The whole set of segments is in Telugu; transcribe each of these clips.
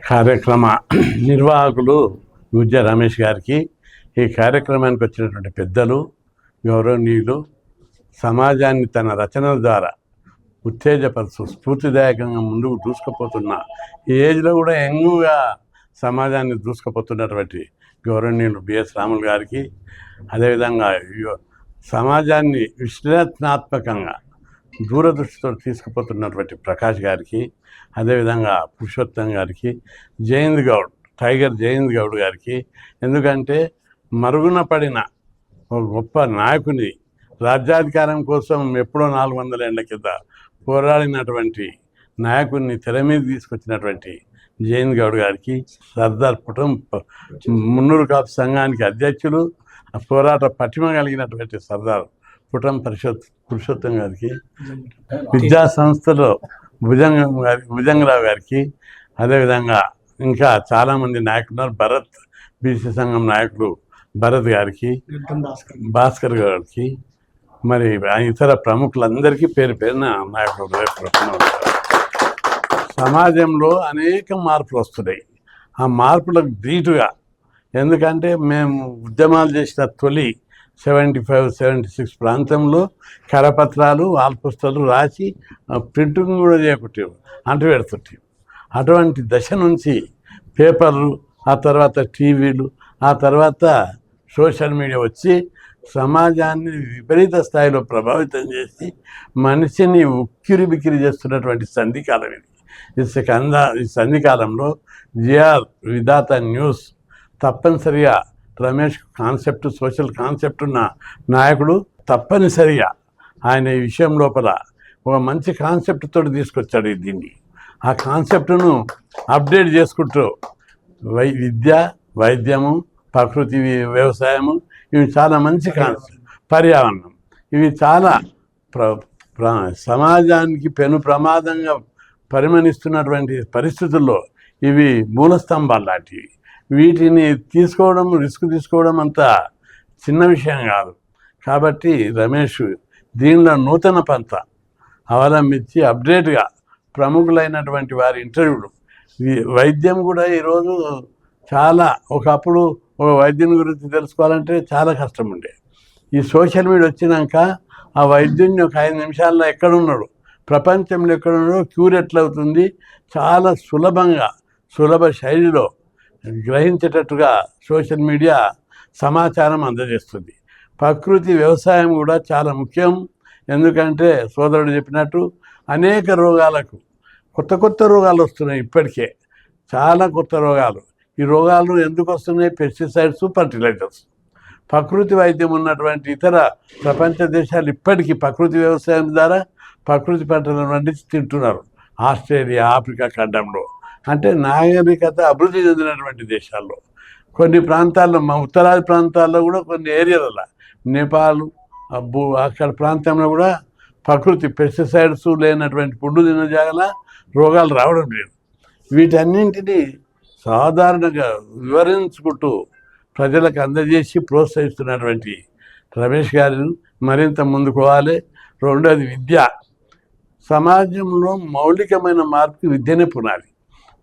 కార్యక్రమ నిర్వాహకులు విద్య రమేష్ గారికి ఈ కార్యక్రమానికి వచ్చినటువంటి పెద్దలు గౌరవనీయులు సమాజాన్ని తన రచనల ద్వారా ఉత్తేజపరుస్తూ స్ఫూర్తిదాయకంగా ముందుకు దూసుకుపోతున్న ఈ ఏజ్లో కూడా యంగుగా సమాజాన్ని దూసుకుపోతున్నటువంటి గౌరవనీయులు బిఎస్ రాములు గారికి అదేవిధంగా సమాజాన్ని విశ్లేషణాత్మకంగా దూరదృష్టితో తీసుకుపోతున్నటువంటి ప్రకాష్ గారికి అదేవిధంగా పురుషోత్తం గారికి జయంత్ గౌడ్ టైగర్ జయంత్ గౌడ్ గారికి ఎందుకంటే మరుగున పడిన ఒక గొప్ప నాయకుని రాజ్యాధికారం కోసం ఎప్పుడో నాలుగు వందల ఏళ్ళ కింద పోరాడినటువంటి నాయకుడిని తెర మీద తీసుకొచ్చినటువంటి జయంత్ గౌడ్ గారికి సర్దార్ పుటం మున్నూరు కాపు సంఘానికి అధ్యక్షులు పోరాట పటిమ కలిగినటువంటి సర్దార్ పుటం పరిషత్ పురుషోత్తం గారికి విద్యా సంస్థలో భుజంగ గారి భుజంగరావు గారికి అదేవిధంగా ఇంకా చాలామంది నాయకులు ఉన్నారు భరత్ బీసీ సంఘం నాయకులు భరత్ గారికి భాస్కర్ గారికి మరి ఆ ఇతర ప్రముఖులందరికీ పేరు పేరున నాయకుడు సమాజంలో అనేక మార్పులు వస్తున్నాయి. ఆ మార్పులకు ధీటుగా ఎందుకంటే మేము ఉద్యమాలు చేసిన తొలి సెవెంటీ ఫైవ్ సెవెంటీ సిక్స్ ప్రాంతంలో కరపత్రాలు ఆల్పుస్తలు రాసి ఆ, ప్రింటింగ్ కూడా చేయకుంటారు అంటు పెడుతుంటారు అటువంటి దశ నుంచి పేపర్లు ఆ తర్వాత టీవీలు ఆ తర్వాత సోషల్ మీడియా వచ్చి సమాజాన్ని విపరీత స్థాయిలో ప్రభావితం చేసి మనిషిని ఉక్కిరి బిక్కిరి చేస్తున్నటువంటి సంధికాలం ఇది. ఈ కంద ఈ సంధికాలంలో జిఆర్ విధాత న్యూస్ తప్పనిసరిగా రమేష్ కాన్సెప్ట్ సోషల్ కాన్సెప్ట్ ఉన్న నాయకుడు తప్పనిసరిగా ఆయన ఈ విషయం లోపల ఒక మంచి కాన్సెప్ట్ తోటి తీసుకొచ్చాడు దీన్ని. ఆ కాన్సెప్ట్ను అప్డేట్ చేసుకుంటూ వై విద్య వైద్యము ప్రకృతి వ్యవసాయము ఇవి చాలా మంచి కాన్సెప్ట్. పర్యావరణం. ఇవి చాలా ప్ర ప్ర సమాజానికి పెను ప్రమాదంగా పరిమణిస్తున్నటువంటి పరిస్థితుల్లో ఇవి మూలస్తంభాలు లాంటివి. వీటిని తీసుకోవడం రిస్క్ తీసుకోవడం అంత చిన్న విషయం కాదు. కాబట్టి రమేష్ దీనిలో నూతన పంత అవలంబించి అప్డేట్గా ప్రముఖులైనటువంటి వారి ఇంటర్వ్యూలు. వైద్యం కూడా ఈరోజు చాలా ఒకప్పుడు ఒక వైద్యుని గురించి తెలుసుకోవాలంటే చాలా కష్టం ఉండే ఈ సోషల్ మీడియా వచ్చినాక ఆ వైద్యుని ఒక ఐదు నిమిషాల్లో ఎక్కడున్నాడు? ప్రపంచంలో ఎక్కడున్నాడో క్యూర్ ఎట్లవుతుంది? చాలా సులభంగా సులభ శైలిలో గ్రహించేటట్టుగా సోషల్ మీడియా సమాచారం అందజేస్తుంది. ప్రకృతి వ్యవసాయం కూడా చాలా ముఖ్యం. ఎందుకంటే సోదరుడు చెప్పినట్టు అనేక రోగాలకు కొత్త కొత్త రోగాలు వస్తున్నాయి ఇప్పటికే. చాలా కొత్త రోగాలు. ఈ రోగాలు ఎందుకు వస్తున్నాయి? Pesticides fertilizers. ప్రకృతి వైద్యం ఉన్నటువంటి ఇతర ప్రపంచ దేశాలు ఇప్పటికీ ప్రకృతి వ్యవసాయం ద్వారా ప్రకృతి పంటలను పండించి తింటున్నారు. ఆస్ట్రేలియా ఆఫ్రికా ఖండంలో. అంటే నాగరికత అభివృద్ధి చెందినటువంటి దేశాల్లో. కొన్ని ప్రాంతాల్లో మా ఉత్తరాది ప్రాంతాల్లో కూడా కొన్ని ఏరియాలలో నేపాల్ భూ అక్కడ ప్రాంతంలో కూడా ప్రకృతి పెస్టిసైడ్స్ లేనటువంటి పుండు తిన్న జాగల రోగాలు రావడం లేదు. వీటన్నింటినీ సాధారణంగా వివరించుకుంటూ ప్రజలకు అందజేసి ప్రోత్సహిస్తున్నటువంటి రమేష్ గారు మరింత ముందుకోవాలి. రెండోది విద్య. సమాజంలో మౌలికమైన మార్పు విద్యనే పునాలి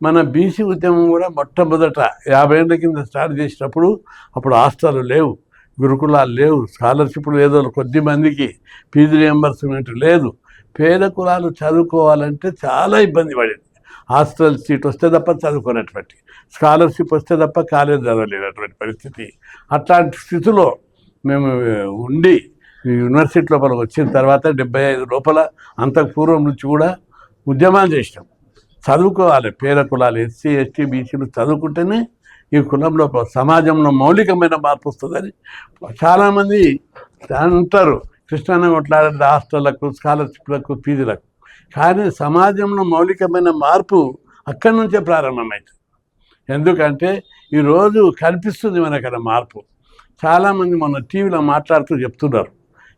మన బీసీ ఉద్యమం కూడా మొట్టమొదట యాభై ఏళ్ళ కింద స్టార్ట్ చేసినప్పుడు అప్పుడు హాస్టల్ లేవు గురుకులాలు లేవు స్కాలర్షిప్లు ఏదో కొద్ది మందికి ఫీజు రియంబర్స్మెంట్ లేదు. పేద కులాలు చదువుకోవాలంటే చాలా ఇబ్బంది పడింది. హాస్టల్ సీట్ వస్తే తప్ప చదువుకునేటువంటి స్కాలర్షిప్ వస్తే తప్ప కాలేజ్ చదవలేనటువంటి పరిస్థితి. అట్లాంటి స్థితిలో మేము ఉండి ఈ యూనివర్సిటీ లోపల వచ్చిన తర్వాత డెబ్బై ఐదు లోపల అంతకు పూర్వం నుంచి కూడా ఉద్యమాలు చేసినాం. చదువుకోవాలి. పేద కులాలు ఎస్సీ ఎస్టీ బీసీలు చదువుకుంటేనే ఈ కులంలో సమాజంలో మౌలికమైన మార్పు వస్తుందని చాలామంది అంటారు. కృష్ణాన్న కొట్లాడే హాస్టళ్ళకు స్కాలర్షిప్లకు ఫీజులకు. కానీ సమాజంలో మౌలికమైన మార్పు అక్కడి నుంచే ప్రారంభమవుతుంది ఎందుకంటే ఈరోజు కనిపిస్తుంది మనకన్నా మార్పు. చాలామంది మన టీవీలో మాట్లాడుతూ చెప్తున్నారు.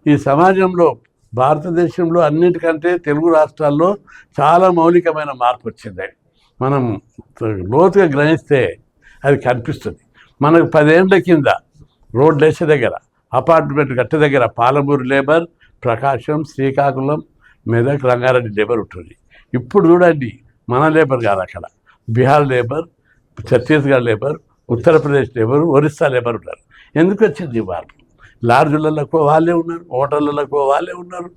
ఈ సమాజంలో భారతదేశంలో అన్నిటికంటే తెలుగు రాష్ట్రాల్లో చాలా మౌలికమైన మార్పు వచ్చింది. మనం లోతుగా గ్రహిస్తే అది కనిపిస్తుంది. మనకు పదేళ్ళ కింద రోడ్లు వేసే దగ్గర అపార్ట్మెంట్ గట్టి దగ్గర పాలమూరు లేబర్ ప్రకాశం శ్రీకాకుళం మెదక్ రంగారెడ్డి లేబర్ ఉంటుంది. ఇప్పుడు చూడండి మన లేబర్ కాదు అక్కడ. Bihar labour Chhattisgarh labour Uttar Pradesh labour Orissa labour ఉన్నారు ఎందుకు వచ్చింది ఈ మార్పు? లాడ్జులలో వాళ్ళే ఉన్నారు హోటళ్ళలో వాళ్ళే ఉన్నారు.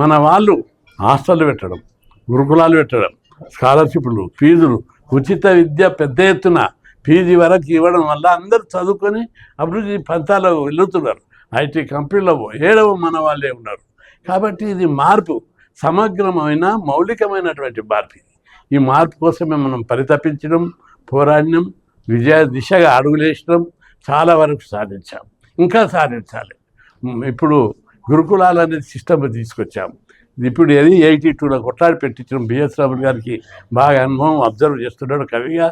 మన వాళ్ళు హాస్టల్ పెట్టడం గురుకులాలు పెట్టడం స్కాలర్షిప్లు ఫీజులు ఉచిత విద్య పెద్ద ఎత్తున పీజీ వరకు ఇవ్వడం వల్ల అందరూ చదువుకొని అభివృద్ధి పంతాలో వెళ్తున్నారు. ఐటీ కంపెనీలో ఏడవ మన వాళ్ళే ఉన్నారు. కాబట్టి ఇది మార్పు సమగ్రమైన మౌలికమైనటువంటి మార్పు. ఇది ఈ మార్పు కోసమే మనం పరితపించడం పోరాడినం విజయ దిశగా అడుగులేసడం చాలా వరకు సాధించాం. ఇంకా సాధించాలి. ఇప్పుడు గురుకులాలు అనేది సిస్టమ్ తీసుకొచ్చాం ఇప్పుడు అది ఎయిటీ టూలో కొట్లాడి పెట్టించడం బిఎస్ రాములు గారికి బాగా అనుభవం అబ్జర్వ్ చేస్తున్నాడు కవిగా.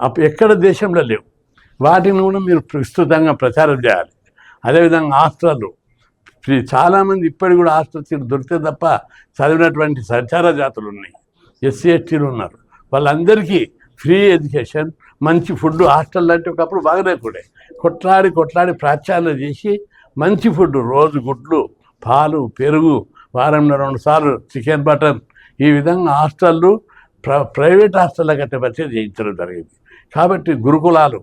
అప్పుడు ఎక్కడ దేశంలో లేవు. వాటిని కూడా మీరు విస్తృతంగా ప్రచారం చేయాలి. అదేవిధంగా ఆస్ట్రాలు చాలామంది ఇప్పటికి కూడా హాస్టల్ దొరికితే తప్ప చదివినటువంటి సంచార జాతులు ఉన్నాయి. ఎస్సీ ఎస్టీలు ఉన్నారు. వాళ్ళందరికీ ఫ్రీ ఎడ్యుకేషన్ మంచి ఫుడ్ హాస్టల్ లాంటి ఒకప్పుడు బాగానే కూడా. కొట్లాడి కొట్లాడి ప్రాచార్యం చేసి మంచి ఫుడ్ రోజు గుడ్లు పాలు పెరుగు వారంలో రెండు సార్లు చికెన్ బటన్ ఈ విధంగా హాస్టళ్ళు ప్ర ప్రైవేట్ హాస్టళ్ళ కంటే వచ్చే చేయించడం జరిగింది. కాబట్టి గురుకులాలు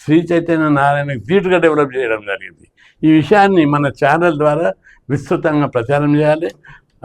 శ్రీ చైతన్య నారాయణకి ధీటుగా డెవలప్ చేయడం జరిగింది. ఈ విషయాన్ని మన ఛానల్ ద్వారా విస్తృతంగా ప్రచారం చేయాలి.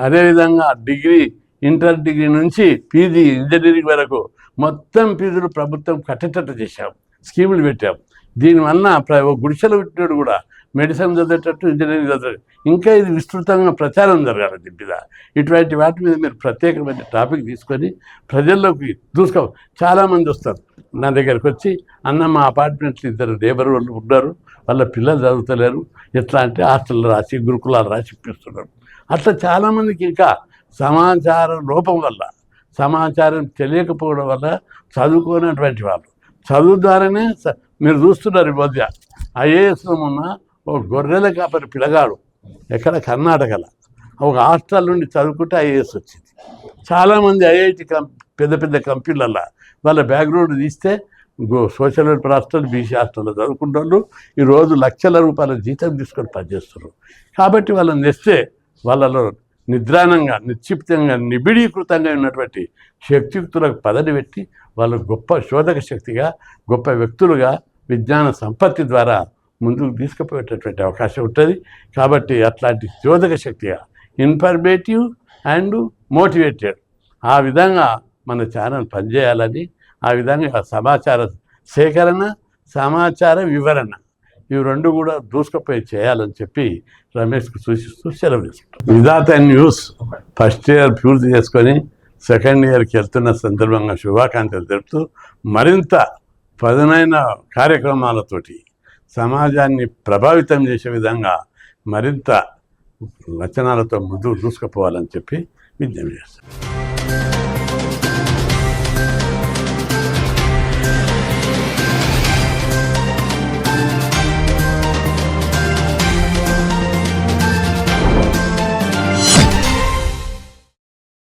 అదేవిధంగా డిగ్రీ ఇంటర్ డిగ్రీ నుంచి పీజీ ఇంజనీరింగ్ వరకు మొత్తం ఫీజులు ప్రభుత్వం కట్టేటట్టు చేశాం స్కీములు పెట్టాం. దీనివల్ల ప్ర- ఓ గుడిసెలు పెట్టినాడు కూడా మెడిసిన్ చదివేటట్టు ఇంజనీరింగ్ చదివేటట్టు ఇంకా ఇది విస్తృతంగా ప్రచారం జరగాలి దీని మీద. ఇటువంటి వాటి మీద మీరు ప్రత్యేకమైన టాపిక్ తీసుకొని ప్రజల్లోకి దూసుకో చాలామంది వస్తారు. నా దగ్గరికి వచ్చి అన్న మా అపార్ట్మెంట్లో ఇద్దరు లేబర్ వాళ్ళు ఉన్నారు వాళ్ళ పిల్లలు చదువుతలేరు ఎట్లా అంటే హాస్టల్లో రాసి గురుకులాలు రాసి ఇప్పిస్తున్నారు. అట్లా చాలామందికి ఇంకా సమాచారం లోపం వల్ల సమాచారం తెలియకపోవడం వల్ల చదువుకోనటువంటి వాళ్ళు. చదువు ద్వారానే మీరు చూస్తున్నారు ఈ మధ్య. ఐఏఎస్లో ఉన్న ఒక గొర్రెల కాపరి పిల్లగాడు ఎక్కడ కర్ణాటకలో ఒక హాస్టల్ నుండి చదువుకుంటే ఐఏఎస్ వచ్చింది. చాలామంది ఐఐటి కం పెద్ద పెద్ద కంపెనీలల్లో వాళ్ళ బ్యాక్గ్రౌండ్ తీస్తే సోషల్ వెల్ఫేర్ హాస్టల్ బీసీ హాస్టల్లో చదువుకుంటారు ఈరోజు లక్షల రూపాయల జీతం తీసుకొని పనిచేస్తున్నారు. కాబట్టి వాళ్ళని తెస్తే వాళ్ళలో నిద్రాణంగా నిక్షిప్తంగా నిబిడీకృతంగా ఉన్నటువంటి శక్తియుక్తులకు పదవి పెట్టి వాళ్ళు గొప్ప శోధక శక్తిగా గొప్ప వ్యక్తులుగా విజ్ఞాన సంపత్తి ద్వారా ముందుకు తీసుకుపోయేటటువంటి అవకాశం ఉంటుంది. కాబట్టి అట్లాంటి శోధక శక్తిగా ఇన్ఫర్మేటివ్ అండ్ మోటివేటెడ్ ఆ విధంగా మన ఛానల్ పనిచేయాలని ఆ విధంగా సమాచార సేకరణ సమాచార వివరణ ఇవి రెండు కూడా దూసుకుపోయి చేయాలని చెప్పి రమేష్కు సూచిస్తూ సెలవు తీసుకుంటాం. విధాత న్యూస్. ఫస్ట్ ఇయర్ పూర్తి చేసుకొని సెకండ్ ఇయర్కి వెళ్తున్న సందర్భంగా శుభాకాంక్షలు తెలుపుతూ మరింత పదునైన కార్యక్రమాలతోటి సమాజాన్ని ప్రభావితం చేసే విధంగా మరింత వచనాలతో ముందుకు దూసుకుపోవాలని చెప్పి విజ్ఞప్తి చేస్తాను